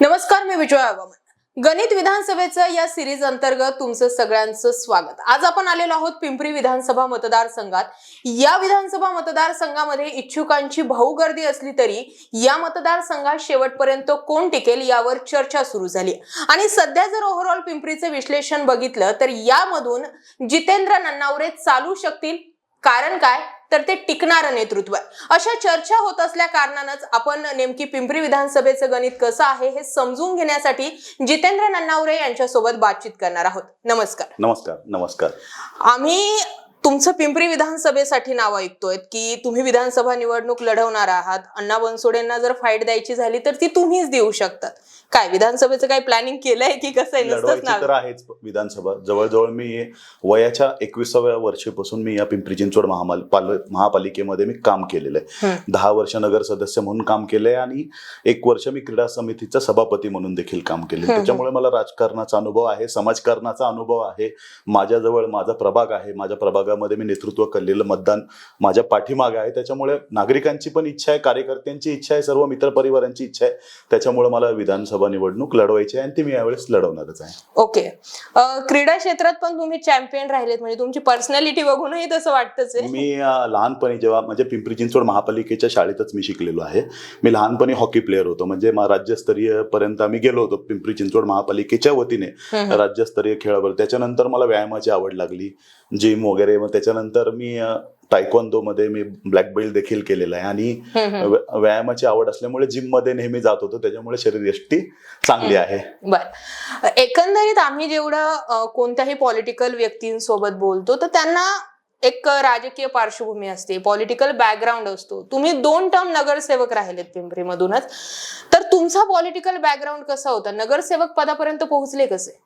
नमस्कार मी विजय आवामन गणित विधानसभेचं या सिरीज अंतर्गत तुमचं सगळ्यांचं स्वागत. आज आपण आलेलो आहोत पिंपरी विधानसभा मतदारसंघात. या विधानसभा मतदारसंघामध्ये इच्छुकांची भाऊ गर्दी असली तरी या मतदारसंघात शेवटपर्यंत कोण टिकेल यावर चर्चा सुरू झाली. आणि सध्या जर ओव्हरऑल पिंपरीचे विश्लेषण बघितलं तर यामधून जितेंद्र नन्नावरे चालू शकतील. कारण काय? तर ते टिकणारं नेतृत्व आहे अशा चर्चा होत असल्या कारणानंच आपण नेमकी पिंपरी विधानसभेचं गणित कसं आहे हे समजून घेण्यासाठी जितेंद्र नन्नावरे यांच्यासोबत बातचीत करणार आहोत. नमस्कार. नमस्कार नमस्कार. आम्ही तुमचं पिंपरी विधानसभेसाठी नाव ऐकतोय की तुम्ही विधानसभा निवडणूक लढवणार आहात. अण्णा बनसोडेंना जर फाईट द्यायची झाली तर ती तुम्हीच देऊ शकतात. काय विधानसभेचं काही प्लॅनिंग केलंय की कसं आहे? नुसतंच नाव? आहेच विधानसभा. जवळजवळ मी वयाच्या एकविसाव्या वर्षीपासून मी या पिंपरी चिंचवड महापालिकेमध्ये मी काम केलेलं आहे. दहा वर्ष नगर सदस्य म्हणून काम केलंय आणि एक वर्ष मी क्रीडा समितीचा सभापती म्हणून देखील काम केले. त्याच्यामुळे मला राजकारणाचा अनुभव आहे समाजकारणाचा अनुभव आहे. माझ्याजवळ माझा प्रभाग आहे. माझ्या प्रभागामध्ये मी नेतृत्व केलेलं मतदान माझ्या पाठीमागे आहे. त्याच्यामुळे नागरिकांची पण इच्छा आहे कार्यकर्त्यांची इच्छा आहे सर्व मित्रपरिवारांची इच्छा आहे. त्याच्यामुळे मला विधानसभा निवडणूक लढवायची आहे आणि ती मी यावेळेस लढवणारच आहे. ओके. क्रीडा क्षेत्रात पण तुम्ही चॅम्पियन राहिलेत म्हणजे तुमची पर्सनॅलिटी बघूनही तसं वाटतच मी लहानपणी जेव्हा म्हणजे पिंपरी चिंचवड महापालिकेच्या शाळेतच मी शिकलेलो आहे. मी लहानपणी हॉकी प्लेअर होतो. म्हणजे राज्यस्तरीय पर्यंत आम्ही गेलो होतो पिंपरी चिंचवड महापालिकेच्या वतीने. राज्यस्तरीय खेळावर. त्याच्यानंतर मला व्यायामाची आवड लागली. जिम वगैरे मग त्याच्यानंतर मी टायक्वांदो मध्ये मी ब्लॅक बेल्ट देखील केलेला आहे. आणि व्यायामाची आवड असल्यामुळे जिममध्ये नेहमी जात होतो. त्याच्यामुळे शरीरयष्टी चांगली आहे. बर. एकंदरीत आम्ही जेवढं कोणत्याही पॉलिटिकल व्यक्तींसोबत बोलतो तर त्यांना एक राजकीय पार्श्वभूमी असते. पॉलिटिकल बॅकग्राऊंड असतो. तुम्ही दोन टर्म नगरसेवक राहिलेत पिंपरीमधूनच. तर तुमचा पॉलिटिकल बॅकग्राऊंड कसा होता? नगरसेवक पदापर्यंत पोहोचले कसे?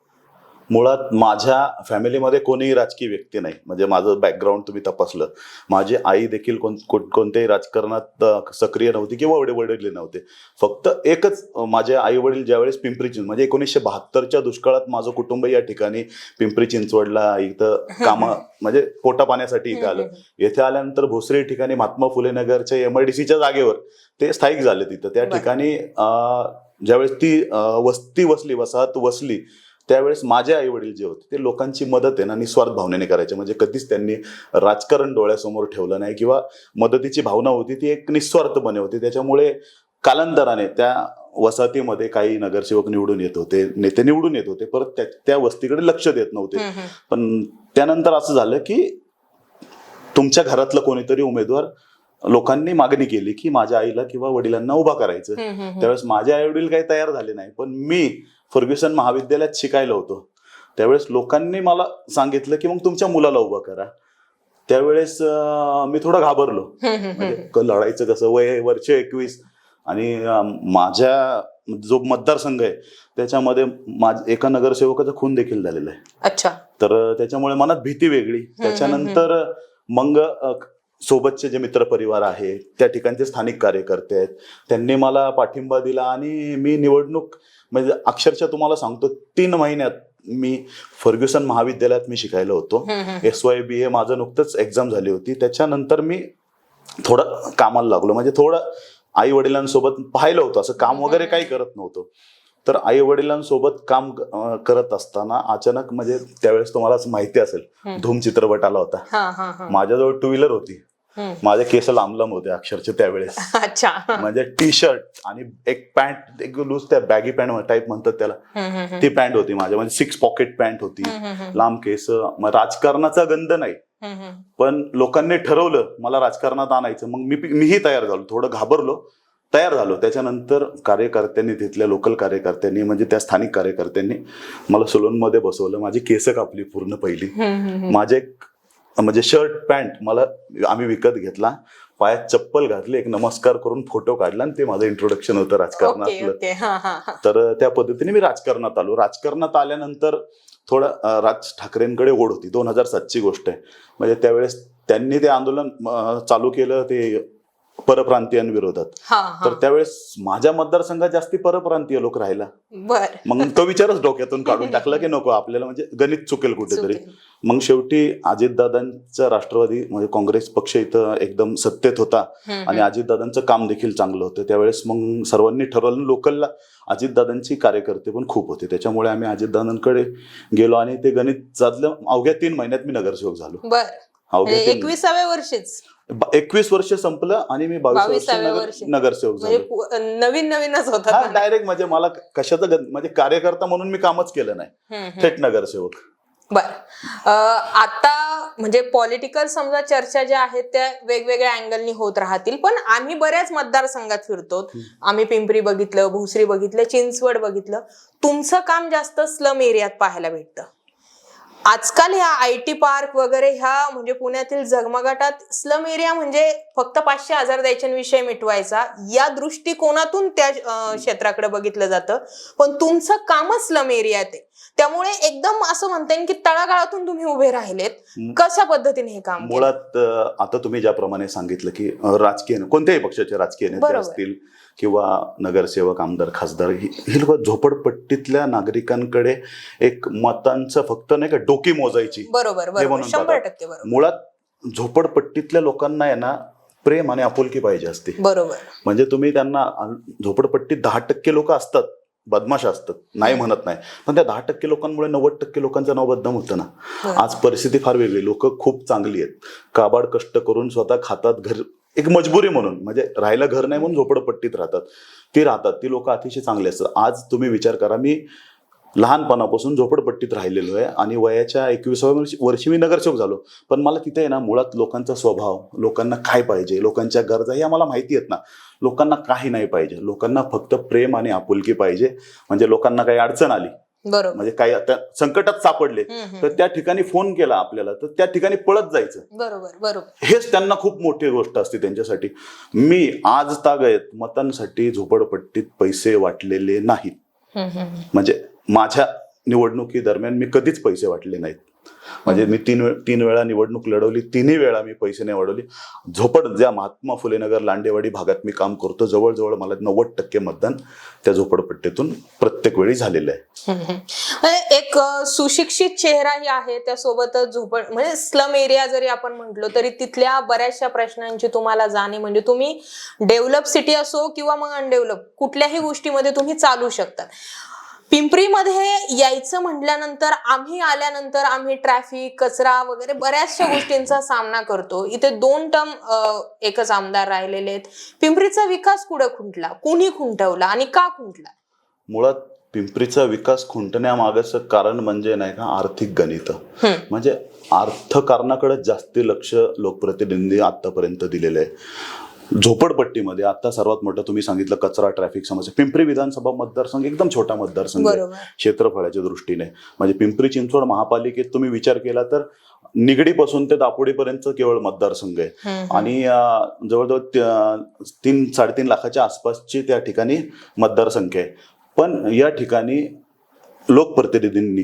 मुळात माझ्या फॅमिलीमध्ये कोणीही राजकीय व्यक्ती नाही. म्हणजे माझं बॅकग्राऊंड तुम्ही तपासलं. माझी आई देखील कोण कोण- कोणत्याही राजकारणात सक्रिय नव्हती किंवा वडील वडील नव्हते. फक्त एकच माझे आई वडील ज्यावेळेस पिंपरी चिंचवड म्हणजे एकोणीसशे बहात्तरच्या दुष्काळात माझं कुटुंब या ठिकाणी पिंपरी चिंचवडला इथं काम म्हणजे पोटा पाण्यासाठी इथं आलं. येथे आल्यानंतर भोसरी ठिकाणी महात्मा फुले नगरच्या एमआयडीसीच्या जागेवर ते स्थायिक झाले तिथं. त्या. ठिकाणी ज्यावेळेस ती वस्ती वसली वसाहत वसली त्यावेळेस माझे आई वडील जे होते ते लोकांची मदत आहे ना निस्वार्थ भावनेने करायचे. म्हणजे कधीच त्यांनी राजकारण डोळ्यासमोर ठेवलं नाही किंवा मदतीची भावना होती ती एक निस्वार्थपणे होती. त्याच्यामुळे कालांतराने त्या वसाहतीमध्ये काही नगरसेवक निवडून येत होते नेते निवडून येत होते. परत त्या वस्तीकडे लक्ष देत नव्हते. पण त्यानंतर असं झालं की तुमच्या घरातलं कोणीतरी उमेदवार लोकांनी मागणी केली की माझ्या आईला किंवा वडिलांना उभा करायचं. त्यावेळेस माझे आई वडील काही तयार झाले नाही. पण मी फर्ग्युसन महाविद्यालयात शिकायला होतो. त्यावेळेस लोकांनी मला सांगितलं की मग तुमच्या मुलाला उभं करा. त्यावेळेस मी थोडं घाबरलो. म्हणजे लढायचं कसं वय वर्ष एकवीस. आणि माझ्या जो मतदारसंघ आहे त्याच्यामध्ये एका नगरसेवकाचा खून देखील झालेला आहे. अच्छा. तर त्याच्यामुळे मनात भीती वेगळी. त्याच्यानंतर मग सोबतचे जे मित्रपरिवार आहे त्या ठिकाणचे स्थानिक कार्यकर्ते आहेत. त्यांनी मला पाठिंबा दिला आणि मी निवडणूक म्हणजे अक्षरशः तुम्हाला सांगतो तीन महिन्यात मी फर्ग्युसन महाविद्यालयात मी शिकायला होतो. एस वाय बी ए माझं नुकतंच एक्झाम झाली होती. त्याच्यानंतर मी थोडं कामाला लागलो. म्हणजे थोडं आई वडिलांसोबत पाहिलं होतं. असं काम वगैरे काही करत नव्हतं. तर आई वडिलांसोबत काम करत असताना अचानक म्हणजे त्यावेळेस तुम्हाला माहिती असेल. धूम चित्रपट आला होता माझ्याजवळ टू व्हीलर होती. माझे केस लांब लांब होते अक्षरशः त्यावेळेस. अच्छा. म्हणजे टी शर्ट आणि एक पॅन्ट एक लूज त्या बॅगी पॅन्ट टाईप म्हणतात त्याला. ती पॅन्ट होती माझ्या. म्हणजे सिक्स पॉकेट पॅन्ट होती. लांब केस. राजकारणाचा गंध नाही. पण लोकांनी ठरवलं मला राजकारणात आणायचं. मग मी मीही तयार झालो. थोडं घाबरलो. तयार झालो. त्याच्यानंतर कार्यकर्त्यांनी तिथल्या लोकल कार्यकर्त्यांनी म्हणजे त्या स्थानिक कार्यकर्त्यांनी मला सलूनमध्ये बसवलं. माझी केस कापली पूर्ण पहिली. माझे एक म्हणजे शर्ट पॅन्ट मला आम्ही विकत घेतला. पायात चप्पल घातली एक नमस्कार करून फोटो काढला आणि ते माझं इंट्रोडक्शन होतं राजकारणातलं. तर त्या पद्धतीने मी राजकारणात आलो. राजकारणात आल्यानंतर थोडं राज ठाकरेंकडे ओढ होती. दोन हजार सातची गोष्ट आहे. म्हणजे त्यावेळेस त्यांनी ते आंदोलन चालू केलं. ते परप्रांतीयांविरोधात. हा तर त्यावेळेस माझ्या मतदारसंघात जास्ती परप्रांतीय लोक राहिला. बर. मग तो विचारच डोक्यातून काढून टाकला की नको आपल्याला म्हणजे गणित चुकेल कुठेतरी. मग शेवटी अजितदादांचा राष्ट्रवादी म्हणजे काँग्रेस पक्ष इथं एकदम सत्तेत होता. आणि अजितदादांचं काम देखील चांगलं होतं. त्यावेळेस मग सर्वांनी ठरवलं लोकलला अजितदादांची कार्यकर्ते पण खूप होते. त्याच्यामुळे आम्ही अजितदादांकडे गेलो आणि ते गणित जातलं अवघ्या तीन महिन्यात मी नगरसेवक झालो. अवघ्या एकविसाव्या वर्षीच. एकवीस वर्ष संपलं आणि मी बावीस वर्ष. नगरसेवक म्हणजे झालो. नवीन नवीनच हा म्हणा. डायरेक्ट म्हणजे मला कशाचं म्हणजे कार्यकर्ता म्हणून मी कामच केलं नाही. थेट नगरसेवक. बर. आता म्हणजे पॉलिटिकल समजा चर्चा ज्या आहेत त्या वेगवेगळ्या अँगलनी होत राहतील पण आम्ही बऱ्याच मतदारसंघात फिरतो. आम्ही पिंपरी बघितलं भोसरी बघितलं चिंचवड बघितलं. तुमचं काम जास्त स्लम एरियात पाहायला भेटतं. आजकाल ह्या आय टी पार्क वगैरे ह्या म्हणजे पुण्यातील जगमगाटात स्लम एरिया म्हणजे फक्त पाचशे हजार द्यायचे विषय मिटवायचा. या दृष्टिकोनातून त्या क्षेत्राकडे बघितलं जातं. पण तुमचं कामच स्लम एरियात आहे. त्यामुळे एकदम असं म्हणता येईल की तळागाळातून तुम्ही उभे राहिलेत. कशा पद्धतीने हे काम? मुळात आता तुम्ही ज्याप्रमाणे सांगितलं की राजकीय कोणत्याही पक्षाचे राजकीय नेते. असतील किंवा नगरसेवक आमदार खासदार ही लोक झोपडपट्टीतल्या नागरिकांकडे एक मतांचं फक्त नाही का डोकी मोजायची. बरोबर म्हणून मुळात झोपडपट्टीतल्या लोकांना आहे ना प्रेम आणि आपुलकी पाहिजे असते. बरोबर. म्हणजे तुम्ही त्यांना झोपडपट्टीत दहा टक्के लोक असतात. बदमाश असतात. नाही म्हणत नाही. पण त्या दहा टक्के लोकांमुळे नव्वद टक्के लोकांचं नाव बदनाम होतं ना. बरं. आज परिस्थिती फार वेगळी. लोक खूप चांगली आहेत. काबाड कष्ट करून स्वतः खातात घर. एक मजबुरी म्हणून. म्हणजे राहायला घर नाही म्हणून झोपडपट्टीत राहतात. ती राहतात. ती लोक अतिशय चांगली असतात. आज तुम्ही विचार करा. मी लहानपणापासून झोपडपट्टीत राहिलेलो आहे आणि वयाच्या एकविसाव्या वर्षी वर्षी मी नगरसेवक झालो. पण मला तिथे आहे ना मुळात लोकांचा स्वभाव लोकांना काय पाहिजे लोकांच्या गरजा हे आम्हाला माहिती आहेत ना. लोकांना काही नाही पाहिजे. लोकांना फक्त प्रेम आणि आपुलकी पाहिजे. म्हणजे लोकांना काही अडचण आली. बरोबर. म्हणजे काही आता संकटात सापडले. तर त्या ठिकाणी फोन केला आपल्याला. तर त्या ठिकाणी पळत जायचं. बरोबर बरोबर. हेच त्यांना खूप मोठी गोष्ट असते त्यांच्यासाठी. मी आज तागयत मतांसाठी झोपडपट्टीत पैसे वाटलेले नाहीत. म्हणजे माझ्या निवडणुकीदरम्यान मी कधीच पैसे वाटले नाहीत. म्हणजे मी तीन तीन वेळा निवडणूक लढवली तिन्ही वेळा मी पैसे नाही वाढवली. झोपड ज्या महात्मा फुले नगर लांडेवाडी भागात मी काम करतो जवळजवळ मला नव्वद टक्के मतदान त्या झोपडपट्टीतून प्रत्येक वेळी झालेलं आहे. एक सुशिक्षित चेहराही आहे त्यासोबतच झोपड म्हणजे स्लम एरिया जरी आपण म्हटलो तरी तिथल्या बऱ्याचशा प्रश्नांची तुम्हाला जाणीव म्हणजे तुम्ही डेव्हलप सिटी असो किंवा मग अनडेव्हलप कुठल्याही गोष्टीमध्ये तुम्ही चालू शकता. पिंपरीमध्ये यायचं म्हटल्यानंतर आम्ही आल्यानंतर आम्ही ट्रॅफिक कचरा वगैरे बऱ्याचशा गोष्टींचा सामना करतो. इथे दोन टर्म एकच आमदार राहिलेले आहेत. पिंपरीचा विकास कुठं खुंटला? कुणी खुंटवला आणि का खुंटला? मुळात पिंपरीचा विकास खुंटण्यामागचं कारण म्हणजे नाही का आर्थिक गणित. म्हणजे अर्थकारणाकडे जास्ती लक्ष लोकप्रतिनिधी आतापर्यंत दिलेलं आहे. झोपडपट्टीमध्ये आता सर्वात मोठं तुम्ही सांगितलं कचरा ट्रॅफिक समस्या. पिंपरी विधानसभा मतदारसंघ एकदम छोटा मतदारसंघ आहे. क्षेत्रफळाच्या दृष्टीने. म्हणजे पिंपरी चिंचवड महापालिकेत तुम्ही विचार केला तर निगडीपासून ते दापोडीपर्यंत केवळ मतदारसंघ आहे. आणि जवळजवळ तीन साडेतीन लाखाच्या आसपासची त्या ठिकाणी मतदारसंख्या आहे. पण या ठिकाणी लोकप्रतिनिधींनी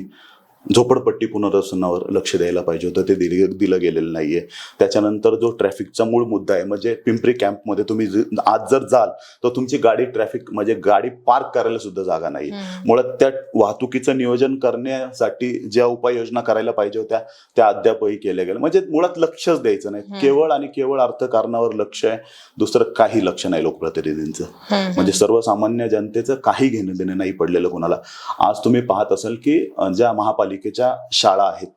झोपडपट्टी पुनर्वसनावर लक्ष द्यायला पाहिजे होतं. ते दिले दिलं गेलेलं नाहीये. त्याच्यानंतर जो ट्रॅफिकचा मूळ मुद्दा आहे म्हणजे पिंपरी कॅम्पमध्ये तुम्ही आज जर जाल तर तुमची गाडी ट्रॅफिक म्हणजे गाडी पार्क करायला सुद्धा जागा नाही. मुळात त्या वाहतुकीचं नियोजन करण्यासाठी ज्या उपाययोजना करायला पाहिजे होत्या त्या अद्यापही केल्या गेल्या. म्हणजे मुळात लक्षच द्यायचं नाही. केवळ आणि केवळ अर्थकारणावर लक्ष आहे दुसरं काही लक्ष नाही लोकप्रतिनिधींचं. म्हणजे सर्वसामान्य जनतेचं काही घेणं देणं नाही पडलेलं कोणाला. आज तुम्ही पाहत असाल की ज्या महापालिकेच्या शाळा आहेत.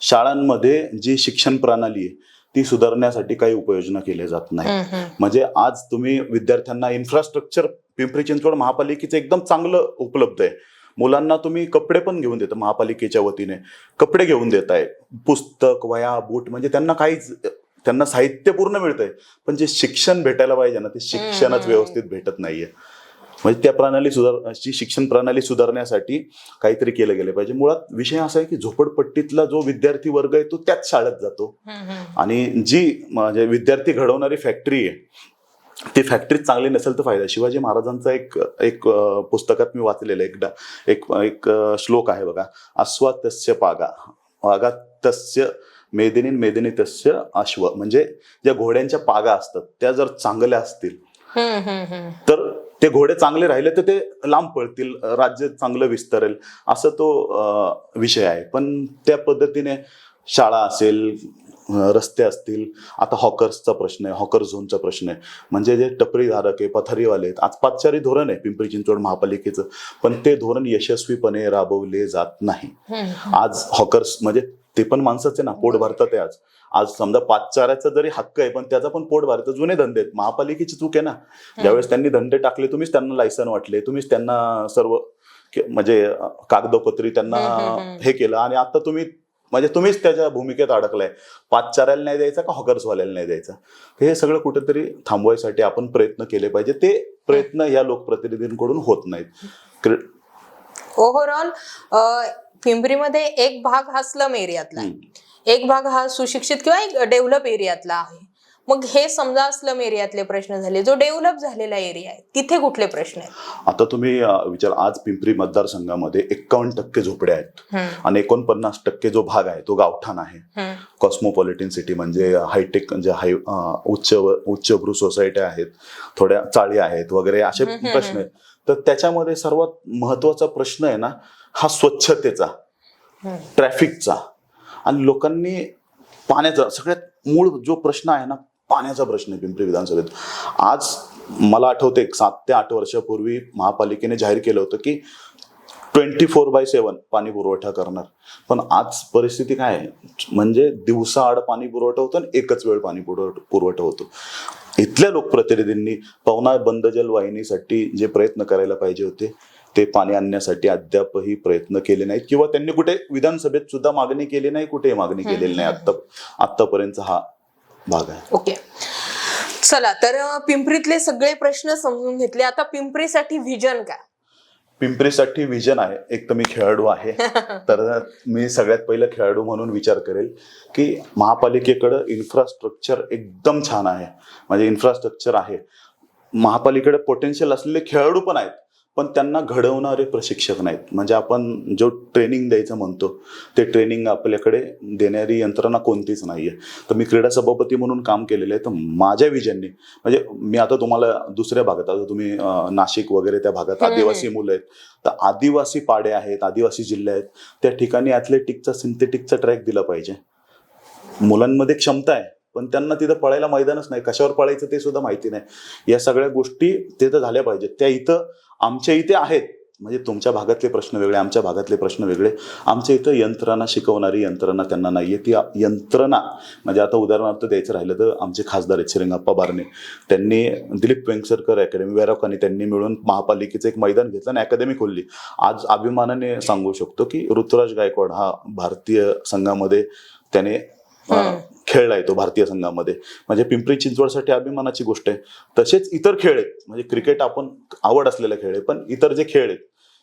शाळांमध्ये जी शिक्षण प्रणाली आहे ती सुधारण्यासाठी काही उपाययोजना केल्या जात नाही. म्हणजे आज तुम्ही विद्यार्थ्यांना इन्फ्रास्ट्रक्चर पिंपरी चिंचवड महापालिकेचं एकदम चांगलं उपलब्ध आहे. मुलांना तुम्ही कपडे पण घेऊन देता महापालिकेच्या वतीने. कपडे घेऊन देताय पुस्तक वया बूट म्हणजे त्यांना काहीच त्यांना साहित्य पूर्ण मिळतंय. पण जे शिक्षण भेटायला पाहिजे ना ते शिक्षणच. व्यवस्थित भेटत नाहीये. म्हणजे त्या प्रणाली सुधार शिक्षण प्रणाली सुधारण्यासाठी काहीतरी केलं गेलं पाहिजे मुळात विषय असा आहे की झोपडपट्टीतला जो विद्यार्थी वर्ग आहे तो त्याच शाळेत जातो. आणि जी म्हणजे विद्यार्थी घडवणारी फॅक्टरी आहे ती फॅक्टरी चांगली नसेल तर फायदा. शिवाजी महाराजांचा एक एक पुस्तकात मी वाचलेलं एकदा. एक एक श्लोक आहे बघा. अस्वातस्य पागा. वागातस्य मेदिनीन मेदिनी तस्य अश्व. म्हणजे ज्या घोड्यांच्या पागा असतात त्या जर चांगल्या असतील. तर ते घोडे चांगले राहिले तर ते लांब पळतील राज्य चांगलं विस्तरेल असं तो विषय आहे. पण त्या पद्धतीने शाळा असेल रस्ते असतील आता हॉकर्सचा प्रश्न आहे हॉकर झोनचा प्रश्न आहे. म्हणजे जे टपरीधारक आहे पथारीवाले आहेत आज पाचचारी धोरण आहे पिंपरी चिंचवड महापालिकेचं. पण ते धोरण यशस्वीपणे राबवले जात नाही. आज हॉकर्स म्हणजे ते पण माणसाचे ना पोट भरतात आहे आज. आज समजा पाचचाऱ्याचा जरी हक्क आहे पण त्याचा पण पोट भरतं जुने धंदे आहेत. महापालिकेची चूक आहे ना. ज्यावेळेस त्यांनी धंदे टाकले तुम्हीच त्यांना लायसन वाटले तुम्हीच त्यांना सर्व म्हणजे कागदोपत्री त्यांना. हे केलं. आणि आता तुम्ही म्हणजे तुम्हीच त्याच्या भूमिकेत अडकलाय. पाचचाऱ्याला नाही द्यायचा का हॉकर्सवाल्याला नाही द्यायचा? हे सगळं कुठेतरी थांबवायसाठी आपण प्रयत्न केले पाहिजे. ते प्रयत्न या लोकप्रतिनिधींकडून होत नाहीत. ओव्हरऑल पिंपरीमध्ये एक भाग हा स्लम एरियातला आहे. एक भाग हा सुशिक्षित किंवा एक डेव्हलप एरियातला आहे. मग हे समजा स्लम एरियातले प्रश्न झाले जो डेव्हलप झालेला एरिया आहे तिथे कुठले प्रश्न आहेत? आता तुम्ही विचार आज पिंपरी मतदारसंघामध्ये एक्कावन्न टक्के झोपड्या आहेत. आणि एकोणपन्नास टक्के जो भाग आहे तो गावठाण आहे. कॉस्मोपॉलिटन सिटी म्हणजे हायटेक म्हणजे हाय उच्च उच्चभ्रू सोसायट्या आहेत. थोड्या चाळी आहेत वगैरे असे प्रश्न आहेत. तर त्याच्यामध्ये सर्वात महत्त्वाचा प्रश्न आहे ना हा स्वच्छतेचा. ट्रॅफिकचा. आणि लोकांनी पाण्याचा सगळ्यात मूळ जो प्रश्न आहे ना पाण्याचा प्रश्न आहे पिंपरी विधानसभेत. आज मला आठवते सात ते आठ वर्षापूर्वी महापालिकेने जाहीर केलं होतं की ट्वेंटी फोर बाय सेवन पाणी पुरवठा करणार. पण आज परिस्थिती काय आहे? म्हणजे दिवसाआड पाणी पुरवठा होतो आणि एकच वेळ पाणी पुरवठा पुरवठा होतो. इथल्या लोकप्रतिनिधींनी पवना बंद जल वाहिनीसाठी जे प्रयत्न करायला पाहिजे होते ते पाणी आणण्यासाठी अद्यापही प्रयत्न केले नाहीत. किंवा त्यांनी कुठे विधानसभेत सुद्धा मागणी केली नाही कुठेही मागणी केलेली नाही. आत्ता आत्तापर्यंत हा भाग आहे. ओके. चला तर पिंपरीतले सगळे प्रश्न समजून घेतले. आता पिंपरीसाठी व्हिजन काय? पिंपरीसाठी विजन आहे. एक तर मी खेळाडू आहे. तर मी सगळ्यात पहिलं खेळाडू म्हणून विचार करेल की महापालिकेकडं इन्फ्रास्ट्रक्चर एकदम छान आहे. म्हणजे इन्फ्रास्ट्रक्चर आहे. महापालिकेकडे पोटेन्शियल असलेले खेळाडू पण आहेत. पण त्यांना घडवणारे प्रशिक्षक नाहीत. म्हणजे आपण जो ट्रेनिंग द्यायचं म्हणतो ते ट्रेनिंग आपल्याकडे देणारी यंत्रणा कोणतीच नाहीये. तर मी क्रीडा सभापती म्हणून काम केलेलं आहे. तर माझ्या विजनने म्हणजे मी आता तुम्हाला दुसऱ्या भागात आता तुम्ही नाशिक वगैरे त्या भागात. आदिवासी मुलं आहेत. तर आदिवासी पाडे आहेत आदिवासी जिल्हे आहेत. त्या ठिकाणी ॲथलेटिकचा सिंथेटिकचा ट्रॅक दिला पाहिजे. मुलांमध्ये क्षमता आहे पण त्यांना तिथं पळायला मैदानच नाही. कशावर पळायचं ते सुद्धा माहिती नाही. या सगळ्या गोष्टी तिथं झाल्या पाहिजेत. त्या इथं आमच्या इथे आहेत. म्हणजे तुमच्या भागातले प्रश्न वेगळे आमच्या भागातले प्रश्न वेगळे. आमच्या इथं यंत्रणा शिकवणारी यंत्रणा त्यांना नाहीये. ती यंत्रणा म्हणजे आता उदाहरणार्थ द्यायचं राहिलं तर आमचे खासदार आहेत श्रीरंगाप्पा बारणे. त्यांनी दिलीप वेंगसरकर अकॅडमी वेरावकानी त्यांनी मिळून महापालिकेचं एक मैदान घेतलं आणि अकॅडमी खोलली. आज अभिमानाने सांगू शकतो की ऋतुराज गायकवाड हा भारतीय संघामध्ये त्याने अं, हम्म. खेळलाय तो भारतीय संघामध्ये. म्हणजे पिंपरी चिंचवडसाठी अभिमानाची गोष्ट आहे. तसेच इतर खेळ आहेत. म्हणजे क्रिकेट आपण आवड असलेला खेळ आहे पण इतर जे खेळ आहेत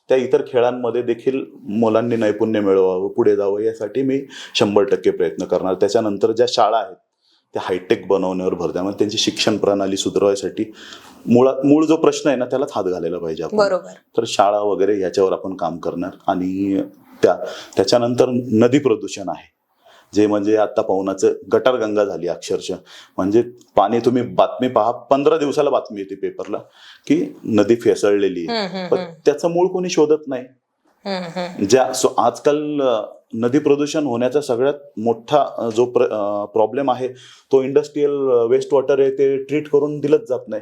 त्या इतर खेळांमध्ये देखील मुलांनी नैपुण्य मिळवावं पुढे जावं यासाठी मी शंभर टक्के प्रयत्न करणार. त्याच्यानंतर ज्या शाळा आहेत त्या हायटेक बनवण्यावर भर द्या. म्हणजे त्यांची शिक्षण प्रणाली सुधारवायसाठी मुळा मूळ जो प्रश्न आहे ना त्यालाच हात घालायला पाहिजे आपण. बरोबर. तर शाळा वगैरे याच्यावर आपण काम करणार आणि त्या त्याच्यानंतर नदी प्रदूषण आहे. जे म्हणजे आता पवनाचं गटारगंगा झाली अक्षरशः. म्हणजे पाणी तुम्ही बातमी पहा पंधरा दिवसाला बातमी येते पेपरला की नदी फेसळलेली पण त्याचं मूळ कोणी शोधत नाही. ज्या सो आजकाल नदी प्रदूषण होण्याचा सगळ्यात मोठा जो प्रॉब्लेम आहे तो इंडस्ट्रीयल वेस्ट वॉटर आहे ते ट्रीट करून दिलंच जात नाही.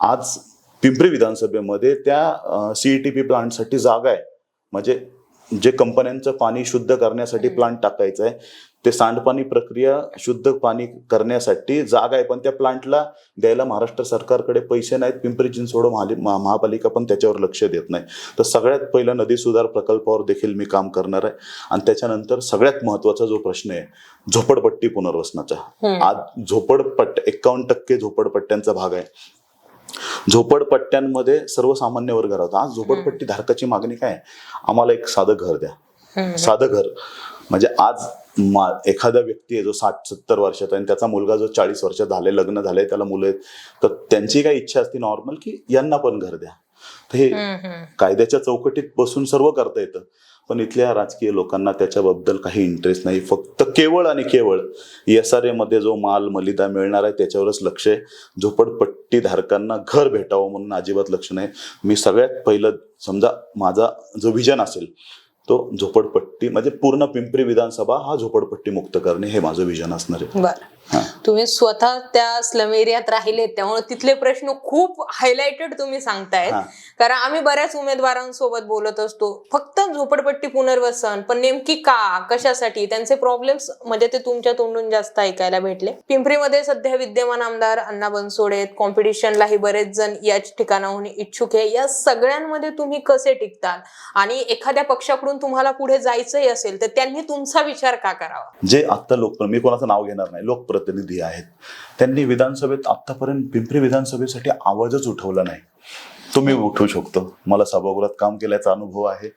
आज पिंपरी विधानसभेमध्ये त्या सीईटीपी प्लांटसाठी जागा आहे. म्हणजे जे कंपन्यांचं पाणी शुद्ध करण्यासाठी. प्लांट टाकायचं आहे ते सांडपाणी प्रक्रिया शुद्ध पाणी करण्यासाठी जागा आहे. पण त्या प्लांटला द्यायला महाराष्ट्र सरकारकडे पैसे नाहीत. पिंपरी चिंचवड महापालिका पण त्याच्यावर लक्ष देत नाही. तर सगळ्यात पहिला नदी सुधार प्रकल्पावर देखील मी काम करणार आहे. आणि त्याच्यानंतर सगळ्यात महत्त्वाचा जो प्रश्न आहे झोपडपट्टी पुनर्वसनाचा. आज झोपडपट्ट एक्कावन्न टक्के झोपडपट्ट्यांचा भाग आहे. झोपडपट्ट्यांमध्ये सर्वसामान्य वर्ग राहतो आज झोपडपट्टी धारकाची मागणी काय? आम्हाला एक साधं घर द्या. साधं घर. म्हणजे आज मा एखादा व्यक्ती आहे जो साठ सत्तर वर्षाचा आणि त्याचा मुलगा जो चाळीस वर्षात झाले लग्न झालंय त्याला मुलं आहेत तर त्यांची काय इच्छा असते नॉर्मल की यांना पण घर द्या. तर हे. कायद्याच्या चौकटीत बसून सर्व करता येतं. पण इथल्या राजकीय लोकांना त्याच्याबद्दल काही इंटरेस्ट नाही. फक्त केवळ आणि केवळ एस आरमध्ये जो माल मलिदा मिळणार आहे त्याच्यावरच लक्ष आहे. झोपडपट्टी धारकांना घर भेटावं म्हणून अजिबात लक्ष नाही. मी सगळ्यात पहिलं समजा माझा जो विजन असेल तो झोपडपट्टी म्हणजे पूर्ण पिंपरी विधानसभा हा झोपडपट्टी मुक्त करणे हे माझं विजन असणार आहे. तुम्ही स्वतः त्या स्लम एरियात राहिले त्यामुळे तिथले प्रश्न खूप हायलाइटेड तुम्ही सांगतायत. कारण आम्ही बऱ्याच उमेदवारांसोबत बोलत असतो फक्त झोपडपट्टी पुनर्वसन पण नेमकी का कशासाठी त्यांचे प्रॉब्लेम्स म्हणजे ते तुमच्या तोंडून जास्त ऐकायला भेटले. पिंपरीमध्ये सध्या विद्यमान आमदार अण्णा बनसोडे आहेत. कॉम्पिटिशनलाही बरेच जण याच ठिकाणाहून इच्छुक आहे. या सगळ्यांमध्ये तुम्ही कसे टिकताल? आणि एखाद्या पक्षाकडून तुम्हाला पुढे जायचंही असेल तर त्यांनी तुमचा विचार का करावा? जे आत्ता लोक मी कोणाचं नाव घेणार नाही. लोकप्रतिनिधी आहेत. त्यांनी विधानसभेत आतापर्यंत पिंपरी विधानसभेसाठी आवाजच उठवला नाही. तुम्ही उठवू शकतो. मला सभागृहात काम केल्याचा अनुभव आहे.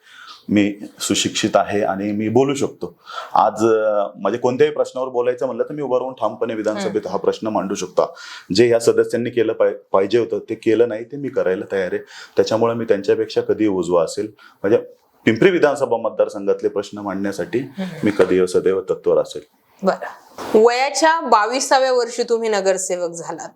मी सुशिक्षित आहे आणि मी बोलू शकतो. आज म्हणजे कोणत्याही प्रश्नावर बोलायचं म्हणलं तर मी उभं राहून ठामपणे विधानसभेत हा प्रश्न मांडू शकतो. जे ह्या सदस्यांनी केलं पाहिजे होतं ते केलं नाही ते मी करायला तयार आहे. त्याच्यामुळे मी त्यांच्यापेक्षा कधी उजवा असेल. म्हणजे पिंपरी विधानसभा मतदारसंघातले प्रश्न मांडण्यासाठी मी कधी सदैव तत्वर असेल. बरं. वयाच्या बावीसाव्या वर्षी तुम्ही नगरसेवक झालात.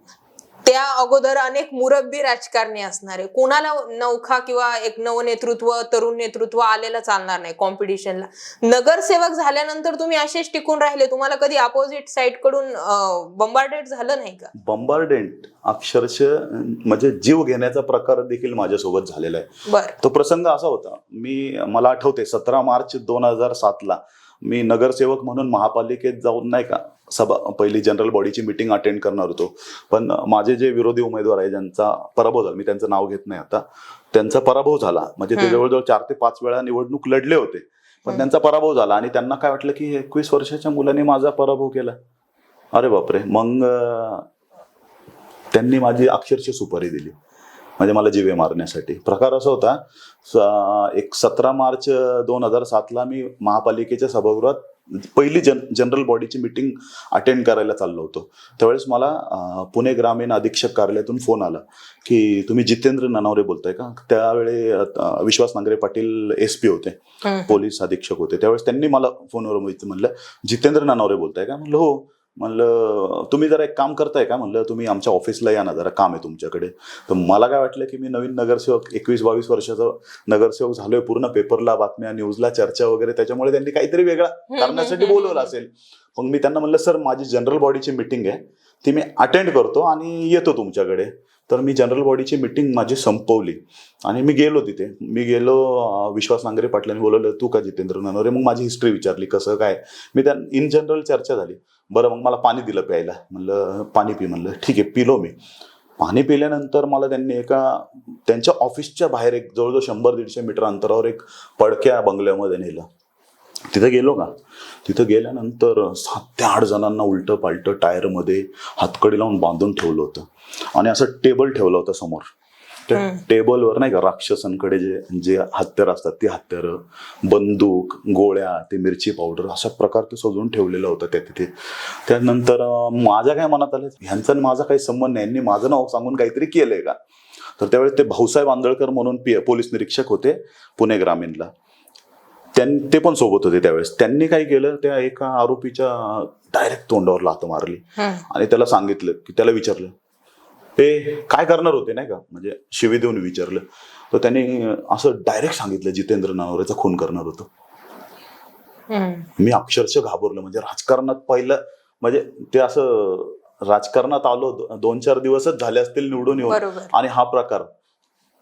त्या अगोदर अनेक मुरब्बी राजकारणी असणारे कोणाला नौखा किंवा एक नवनेतृत्व तरुण नेतृत्व आलेलं चालणार नाही कॉम्पिटिशनला नगरसेवक झाल्यानंतर तुम्ही असेच टिकून राहिले तुम्हाला कधी अपोजिट साईडकडून बंबार्डेड झालं नाही का? बंबार्डेंट अक्षरशः म्हणजे जीव घेण्याचा प्रकार देखील माझ्यासोबत झालेला आहे. बर. तो प्रसंग असा होता मी मला आठवते सतरा मार्च दोन हजार सातला मी नगरसेवक म्हणून महापालिकेत जाऊन नाही का सभा पहिली जनरल बॉडीची मिटिंग अटेंड करणार होतो. पण माझे जे विरोधी उमेदवार आहे ज्यांचा पराभव झाला मी त्यांचं नाव घेत नाही आता. त्यांचा पराभव झाला. म्हणजे ते. जवळजवळ चार ते पाच वेळा निवडणूक लढले होते. पण. त्यांचा पराभव झाला आणि त्यांना काय वाटलं की एकवीस वर्षाच्या मुलाने माझा पराभव केला? अरे बापरे. मग त्यांनी माझी अक्षरशः सुपारी दिली. म्हणजे मला जीवे मारण्यासाठी. प्रकार असा होता एक सतरा मार्च दोन हजार सातला मी महापालिकेच्या सभागृहात पहिली जन जनरल बॉडीची मिटिंग अटेंड करायला चाललो होतो. त्यावेळेस मला पुणे ग्रामीण अधीक्षक कार्यालयातून फोन आला की तुम्ही जितेंद्र ननावरे बोलताय का? त्यावेळी विश्वास नांगरे पाटील एस पी होते. पोलीस अधीक्षक होते. त्यावेळेस त्यांनी मला फोनवर म्हणलं जितेंद्र नानावरे बोलताय का? म्हणलं हो. म्हणलं तुम्ही जरा एक काम करताय का? म्हणलं तुम्ही आमच्या ऑफिसला या ना जरा काम आहे तुमच्याकडे. तर मला काय वाटलं की मी नवीन नगरसेवक एकवीस बावीस वर्षाचा नगरसेवक झालोय पूर्ण पेपरला बातम्या न्यूजला चर्चा वगैरे त्याच्यामुळे त्यांनी काहीतरी वेगळा करण्यासाठी. बोलवलं असेल. मग मी त्यांना म्हणलं सर माझी जनरल बॉडीची मिटिंग आहे ती मी अटेंड करतो आणि येतो तुमच्याकडे. तर मी जनरल बॉडीची मिटिंग माझी संपवली. आणि मी गेलो तिथे. मी गेलो विश्वास नांगरे पाटलांनी बोलवलं तू का जितेंद्र ननवरे? मग माझी हिस्ट्री विचारली कसं काय? मी त्या इन जनरल चर्चा झाली. बरं मग मला पाणी दिलं प्यायला. म्हणलं पाणी पी. म्हणलं ठीक आहे पिलो मी. पाणी पिल्यानंतर मला त्यांनी एका त्यांच्या ऑफिसच्या बाहेर एक जवळजवळ शंभर दीडशे मीटर अंतरावर एक पडक्या बंगल्यामध्ये नेलं. तिथं गेलो का? तिथं गेल्यानंतर सात ते आठ जणांना उलटं पालटं टायरमध्ये हातकडी लावून बांधून ठेवलं होतं. आणि असं टेबल ठेवलं होतं समोर. त्या. टेबलवर नाही का राक्षसांकडे जे जे हत्यार असतात ती हत्यारं बंदूक गोळ्या ते मिरची पावडर अशा प्रकारचं सजवून ठेवलेलं होतं त्या तिथे. त्यानंतर माझ्या काय मनात आलं ह्यांचा आणि माझा काही संबंध नाही. यांनी माझं नाव सांगून काहीतरी केलंय का? तर त्यावेळेस ते भाऊसाहेब आंदळकर म्हणून पी पोलीस निरीक्षक होते पुणे ग्रामीणला. त्यां ते पण सोबत होते त्यावेळेस. त्यांनी काय केलं त्या एका आरोपीच्या डायरेक्ट तोंडावर लात मारली. आणि त्याला सांगितलं की त्याला विचारलं. ते काय करणार होते नाही का? म्हणजे शिवी देऊन विचारलं. तर त्यांनी असं डायरेक्ट सांगितलं जितेंद्र नानवरेचा खून करणार होतो. मी अक्षरशः घाबरलो. म्हणजे राजकारणात पहिलं म्हणजे ते असं राजकारणात आलो दोन चार दिवसच झाले असतील निवडून येऊन. आणि हा प्रकार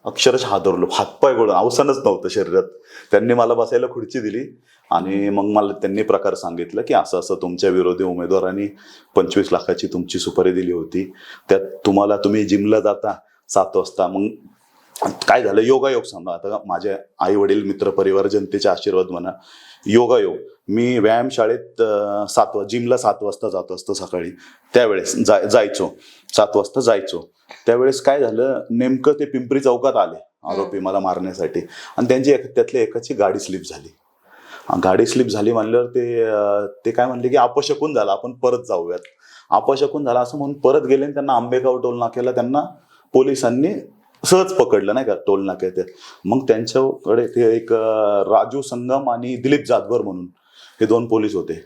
अक्षरशः हादरलो हातपाय गोळ. अवसानच नव्हतं शरीरात. त्यांनी मला बसायला खुर्ची दिली आणि मग मला त्यांनी प्रकार सांगितलं की असं असं तुमच्या विरोधी उमेदवारांनी पंचवीस लाखाची तुमची सुपारी दिली होती. त्यात तुम्हाला तुम्ही जिमला जाता सात वाजता. मग काय झालं? योगायोग सांगा. आता माझे आई वडील मित्र परिवार जनतेचे आशीर्वाद म्हणा. योगायोग. मी व्यायामशाळेत शाळेत सात वा जिमला सात वाजता जात असतो सकाळी. त्यावेळेस जाय जायचो. सात वाजता जायचो. त्यावेळेस काय झालं नेमकं ते पिंपरी चौकात आले आरोपी मला मारण्यासाठी. आणि त्यांची एक- त्यातल्या एकाची गाडी स्लिप झाली. गाडी स्लिप झाली म्हणल्यावर ते ते काय म्हणले की अपशकून झाला आपण परत जाऊयात. अपशकून झाला असं म्हणून परत गेले त्यांना आंबेगाव टोल नाक्याला त्यांना पोलिसांनी सहज पकडलं नाही का टोल नाक्यात ते. मग त्यांच्याकडे ते एक राजू संगम आणि दिलीप जाधवर म्हणून हे दोन पोलीस होते.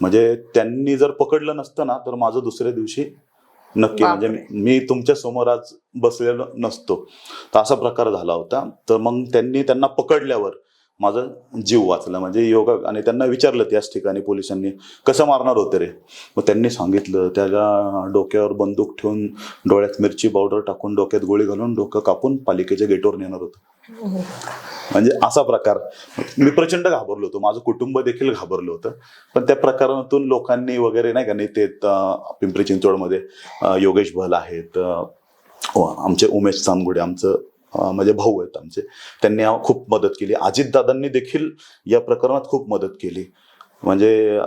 म्हणजे त्यांनी जर पकडलं नसतं ना तर माझं दुसऱ्या दिवशी नक्की. म्हणजे. मी तुमच्यासमोर आज बसलेलो नसतो. तर असा प्रकार झाला होता. तर मग त्यांनी त्यांना पकडल्यावर माझा जीव वाचला. म्हणजे योगा आणि त्यांना विचारलं त्याच ठिकाणी पोलिसांनी कसं मारणार होते रे? मग त्यांनी सांगितलं त्याला डोक्यावर बंदूक ठेवून डोळ्यात मिरची पावडर टाकून डोक्यात गोळी घालून डोकं कापून पालिकेच्या गेटवर नेणार होतं. म्हणजे असा प्रकार. मी प्रचंड घाबरलो होतो. माझं कुटुंब देखील घाबरलं होतं. पण त्या प्रकारातून लोकांनी वगैरे नाही का नेते ते पिंपरी चिंचवडमध्ये योगेश भल आहेत आमचे उमेश चांदगुडे आमचं म्हणजे भाऊ आहेत आमचे. त्यांनी खूप मदत केली. अजितदादांनी देखील या प्रकरणात खूप मदत केली. म्हणजे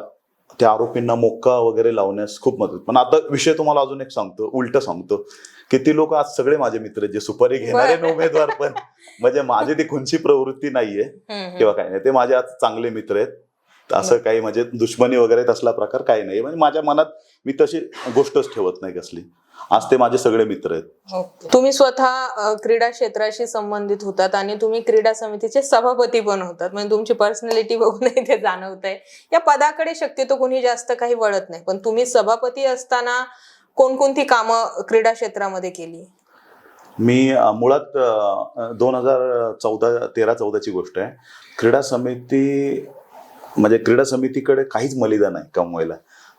त्या आरोपींना मोक्का वगैरे लावण्यास खूप मदत. पण आता विषय तुम्हाला अजून एक सांगतो उलट सांगतो. किती लोक आज सगळे माझे मित्र आहेत, जे सुपारी घेणारे. उमेदवार पण. म्हणजे माझी ती खुंची प्रवृत्ती नाहीये. किंवा काही नाही. ते माझे आज चांगले मित्र आहेत. असं काही म्हणजे दुश्मनी वगैरे तसला प्रकार काही नाही. म्हणजे माझ्या मनात मी तशी गोष्टच ठेवत नाही कसली. आज ते माझे सगळे मित्र आहेत. तुम्ही स्वतः क्रीडा क्षेत्राशी संबंधित होतात आणि तुम्ही क्रीडा समितीचे सभापती पण होतात. म्हणजे तुमची पर्सनॅलिटी बघूनही ते जाणवत आहे या पदाकडे शक्यतो कोणी जास्त काही वळत नाही. पण तुम्ही सभापती असताना कोणकोणती कामं क्रीडा क्षेत्रामध्ये केली? मी मुळात दोन हजार चौदा तेरा चौदाची गोष्ट आहे. क्रीडा समिती म्हणजे क्रीडा समितीकडे काहीच मलिदा नाही कमवायला.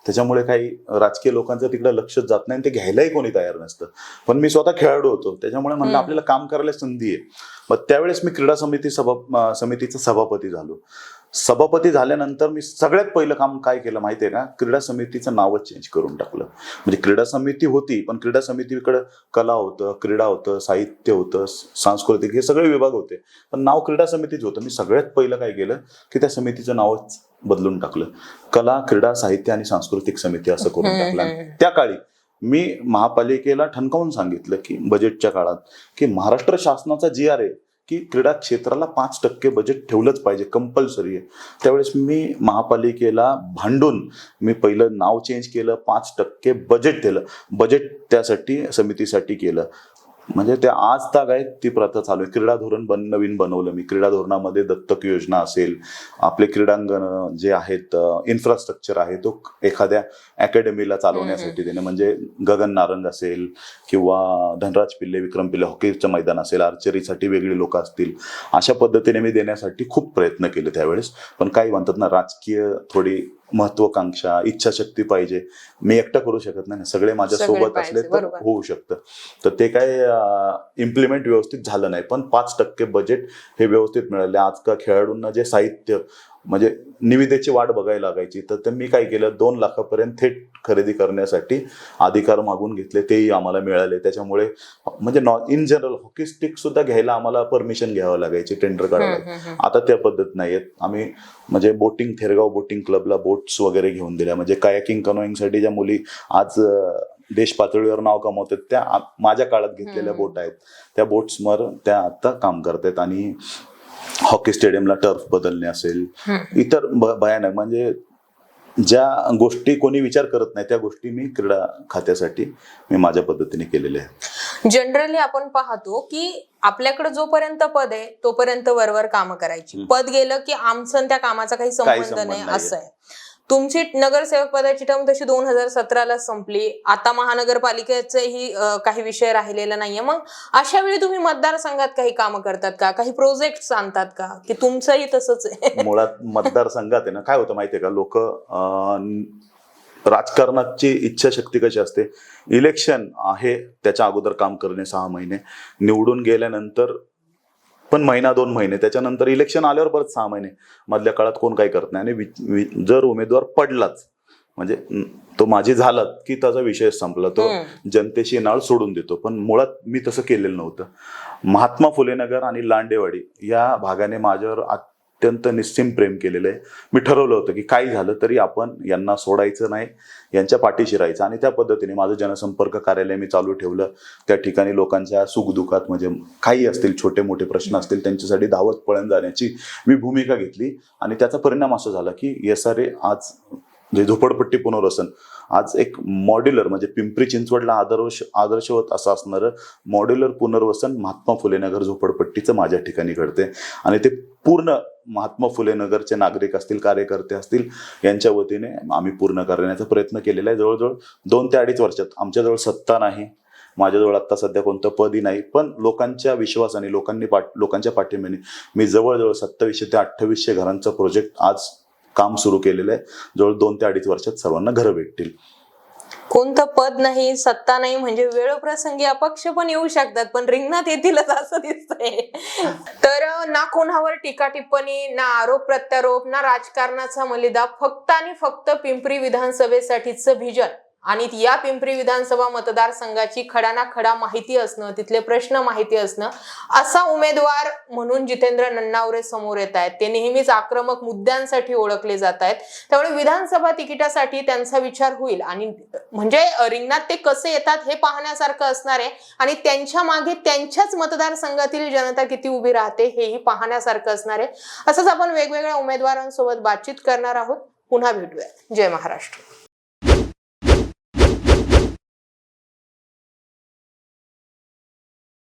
त्याच्यामुळे काही राजकीय लोकांचं तिकडे लक्षच जात नाही आणि ते घ्यायलाही कोणी तयार नसतं. पण मी स्वतः खेळाडू होतो. त्याच्यामुळे म्हणलं. आपल्याला काम करायला संधी आहे. मग त्यावेळेस मी क्रीडा समिती सभा समितीचा सभापती झालो. सभापती झाल्यानंतर मी सगळ्यात पहिलं काम काय केलं माहितीये का? क्रीडा समितीचं नावच चेंज करून टाकलं. म्हणजे क्रीडा समिती होती पण क्रीडा समितीकडे कला होतं क्रीडा होतं साहित्य होतं सांस्कृतिक हे सगळे विभाग होते. पण नाव क्रीडा समितीच होतं. मी सगळ्यात पहिलं काय केलं? की त्या समितीचं नावच बदलून टाकलं. कला क्रीडा साहित्य आणि सांस्कृतिक समिती असं करून टाकलं. त्या काळी मी महापालिकेला ठणकावून सांगितलं की बजेटच्या काळात की महाराष्ट्र शासनाचा जी आर आहे की क्रीडा क्षेत्राला पाच टक्के बजेट ठेवलंच पाहिजे कंपल्सरी आहे. त्यावेळेस मी महापालिकेला भांडून मी पहिलं नाव चेंज केलं पाच टक्के बजेट दिलं. बजेट त्यासाठी समितीसाठी केलं. म्हणजे ते आज ताग आहे ती प्रथा चालू आहे. क्रीडा धोरण बन नवीन बनवलं. मी क्रीडा धोरणामध्ये दत्तक योजना असेल आपले क्रीडांगण जे आहेत इन्फ्रास्ट्रक्चर आहे तो एखाद्या अकॅडमीला चालवण्यासाठी देणं. म्हणजे गगन नारंग असेल किंवा धनराज पिल्ले विक्रम पिल्ले हॉकीचं मैदान असेल आर्चरीसाठी वेगळी लोक असतील. अशा पद्धतीने मी देण्यासाठी खूप प्रयत्न केले त्यावेळेस. पण काही म्हणतात ना राजकीय थोडी महत्वाकांक्षा इच्छाशक्ती पाहिजे. मी एकटा करू शकत नाही ना. सगळे माझ्या सोबत असले तर. होऊ शकतं. तर ते काय इम्प्लिमेंट व्यवस्थित झालं नाही. पण पाच टक्के बजेट हे व्यवस्थित मिळाले. आजकाल खेळाडूंना जे साहित्य म्हणजे निविदेची वाट बघायला लागायची तर ते मी काय केलं? दोन लाखापर्यंत थेट खरेदी करण्यासाठी अधिकार मागून घेतले तेही आम्हाला मिळाले त्याच्यामुळे म्हणजे इन जनरल हॉकी स्टिक सुद्धा घ्यायला आम्हाला परमिशन घ्यावं लागायची टेंडर हम्म. आता त्या पद्धत नाहीयेत आम्ही म्हणजे बोटिंग थेरगाव बोटिंग क्लबला बोट्स वगैरे घेऊन दिल्या म्हणजे कायाकिंग कनोईंगसाठी ज्या मुली आज देश पातळीवर नाव कमवतात त्या माझ्या काळात घेतलेल्या. बोट आहेत त्या बोट्सवर त्या आता काम करतायत आणि हॉकी स्टेडियमला टर्फ बदलणे असेल. इतर भयानक म्हणजे ज्या गोष्टी कोणी विचार करत नाही त्या गोष्टी मी क्रीडा खात्यासाठी मी माझ्या पद्धतीने केलेल्या आहेत जनरली आपण पाहतो की आपल्याकडे जोपर्यंत पद आहे तोपर्यंत वरवर काम करायची. पद गेलं की आमचं त्या कामाचा काही संबंध नाही. असं आहे तुमची नगरसेवक पदाची टर्म तशी दोन हजार सतराला संपली. आता महानगरपालिकेचेही काही विषय राहिलेला नाहीये. मग अशा वेळी तुम्ही मतदारसंघात काही कामं करतात का? काही प्रोजेक्ट आणतात का? की तुमचंही तसंच आहे. मुळात मतदारसंघात आहे ना? काय होतं माहितीये का? लोक राजकारणाची इच्छाशक्ती कशी असते? इलेक्शन आहे त्याच्या अगोदर काम करणे सहा महिने. निवडून गेल्यानंतर पण महिना दोन महिने. त्याच्यानंतर इलेक्शन आल्यावर परत सहा महिने. मधल्या काळात कोण काही करत नाही. आणि जर उमेदवार पडलाच म्हणजे तो माझी झाला की त्याचा विषय संपला तो. जनतेशी नाळ सोडून देतो. पण मुळात मी तसं केलेलं नव्हतं. महात्मा फुले नगर आणि लांडेवाडी या भागाने माझ्यावर अत्यंत निस्सीम प्रेम केलेलं आहे. मी ठरवलं होतं की काही झालं तरी आपण यांना सोडायचं नाही यांच्या पाठीशी राहायचं. आणि त्या पद्धतीने माझं जनसंपर्क कार्यालय मी चालू ठेवलं. त्या ठिकाणी लोकांच्या सुखदुःखात म्हणजे काही असतील छोटे मोठे प्रश्न असतील त्यांच्यासाठी धावत पळण जाण्याची मी भूमिका घेतली. आणि त्याचा परिणाम असा झाला की एस आर ए आज जे झोपडपट्टी पुनर्वसन आज एक मॉड्युलर म्हणजे पिंपरी चिंचवडला आदर्श आदर्शवत असं असणारं मॉड्युलर पुनर्वसन महात्मा फुले नगर झोपडपट्टीचं माझ्या ठिकाणी घडते. आणि ते पूर्ण महात्मा फुले नगरचे नागरिक असतील कार्यकर्ते असतील यांच्या वतीने आम्ही पूर्ण करण्याचा प्रयत्न केलेला आहे. जवळजवळ दोन ते अडीच वर्षात. आमच्याजवळ सत्ता नाही. माझ्याजवळ आत्ता सध्या कोणतं पदही नाही. पण लोकांच्या विश्वासाने लोकांनी पाठ लोकांच्या पाठिंब्याने मी जवळजवळ सत्तावीसशे ते अठ्ठावीसशे घरांचा प्रोजेक्ट आज काम सुरू केलेलं आहे. जवळ दोन ते अडीच वर्षात सर्वांना घरं भेटतील. कोणतं पद नाही सत्ता नाही म्हणजे वेळोप्रसंगी अपक्ष पण येऊ शकतात पण रिंगणात येतीलच असं दिसतंय. तर ना कोणावर टीका टिप्पणी ना आरोप प्रत्यारोप ना राजकारणाचा मलिदा फक्त आणि फक्त पिंपरी विधानसभेसाठीच भिजन आणि या पिंपरी विधानसभा मतदारसंघाची खडाना खडा माहिती असणं तिथले प्रश्न माहिती असणं असा उमेदवार म्हणून जितेंद्र नन्नावरे समोर येत आहेत. ते नेहमीच आक्रमक मुद्द्यांसाठी ओळखले जात आहेत. त्यामुळे विधानसभा तिकिटासाठी त्यांचा विचार होईल. आणि म्हणजे रिंगणात ते कसे येतात हे पाहण्यासारखं असणार आहे. आणि त्यांच्या मागे त्यांच्याच मतदारसंघातील जनता किती उभी राहते हेही पाहण्यासारखं असणार आहे. असंच आपण वेगवेगळ्या उमेदवारांसोबत बातचीत करणार आहोत. पुन्हा भेटूया जय महाराष्ट्र.